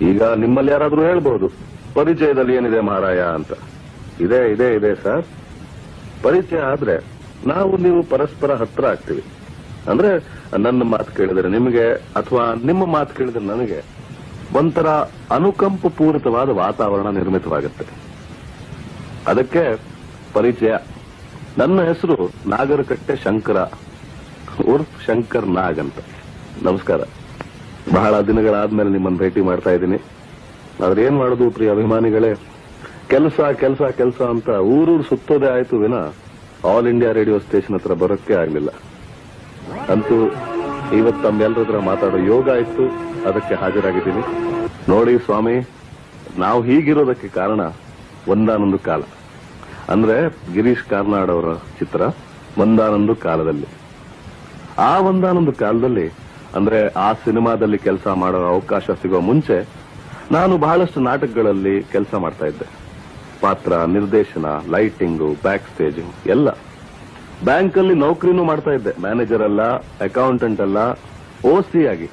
ಈಗ ನಿಮ್ಮಲ್ಲಿ ಯಾರಾದರೂ ಹೇಳ್ಬಹುದು ಪರಿಚಯದಲ್ಲಿ ಏನಿದೆ ಮಹಾರಾಯ ಅಂತ. ಇದೆ ಇದೆ ಇದೆ, ಸರ್. ಪರಿಚಯ ಆದ್ರೆ ನಾವು ನೀವು ಪರಸ್ಪರ ಹತ್ರ ಆಗ್ತೀವಿ. ಅಂದ್ರೆ ನನ್ನ ಮಾತು ಕೇಳಿದ್ರೆ ನಿಮಗೆ ಅಥವಾ ನಿಮ್ಮ ಮಾತು ಕೇಳಿದ್ರೆ ನನಗೆ ಒಂಥರ ಅನುಕಂಪ ಪೂರಿತವಾದ ವಾತಾವರಣ ನಿರ್ಮಿತವಾಗುತ್ತೆ. ಅದಕ್ಕೆ ಪರಿಚಯ. ನನ್ನ ಹೆಸರು ನಾಗರಕಟ್ಟೆ ಶಂಕರ, ಉರ್ಫ್ ಶಂಕರ್ ನಾಗ್ ಅಂತ. ನಮಸ್ಕಾರ. ಬಹಳ ದಿನಗಳಾದ್ಮೇಲೆ ನಿಮ್ಮನ್ನು ಭೇಟಿ ಮಾಡ್ತಾ ಇದ್ದೀನಿ. ಆದ್ರೆ ಏನ್ ಮಾಡುದು ಪ್ರಿಯ ಅಭಿಮಾನಿಗಳೇ? ಕೆಲಸ ಕೆಲಸ ಕೆಲಸ ಅಂತ ಊರೂರು ಸುತ್ತೋದೇ ಆಯ್ತು ವಿನ ಆಲ್ ಇಂಡಿಯಾ ರೇಡಿಯೋ ಸ್ಟೇಷನ್ ಹತ್ರ ಬರೋಕ್ಕೆ ಆಗಲಿಲ್ಲ. ಅಂತೂ ಇವತ್ತು ತಮ್ಮೆಲ್ಲರ ಹತ್ರ ಮಾತಾಡೋ ಯೋಗ ಆಯ್ತು ಅದಕ್ಕೆ ಹಾಜರಾಗಿದ್ದೀನಿ. ನೋಡಿ ಸ್ವಾಮಿ, ನಾವು ಹೀಗಿರೋದಕ್ಕೆ ಕಾರಣ ಒಂದಾನೊಂದು ಕಾಲ. ಅಂದ್ರೆ ಗಿರೀಶ್ ಕಾರ್ನಾಡ್ ಅವರ ಚಿತ್ರ ಒಂದಾನೊಂದು ಕಾಲದಲ್ಲಿ. ಆ ಒಂದಾನೊಂದು ಕಾಲದಲ್ಲಿ ಅಂದ್ರೆ ಆ ಸಿನಿಮಾದಲ್ಲಿ ಕೆಲಸ ಮಾಡೋ ಅವಕಾಶ ಸಿಗೋ ಮುಂಚೆ ನಾನು ಬಹಳಷ್ಟು ನಾಟಕಗಳಲ್ಲಿ ಕೆಲಸ ಮಾಡ್ತಾ ಇದ್ದೆ. ಪಾತ್ರ, ನಿರ್ದೇಶನ, ಲೈಟಿಂಗು ಬ್ಯಾಕ್ ಸ್ಟೇಜಿಂಗ್ ಎಲ್ಲ. ಬ್ಯಾಂಕ್ ಅಲ್ಲಿ ನೌಕರಿನೂ ಮಾಡ್ತಾ ಇದ್ದೆ. ಮ್ಯಾನೇಜರ್ ಅಲ್ಲ ಅಕೌಂಟೆಂಟ್ ಅಲ್ಲ ಓಸಿ ಆಗಿ.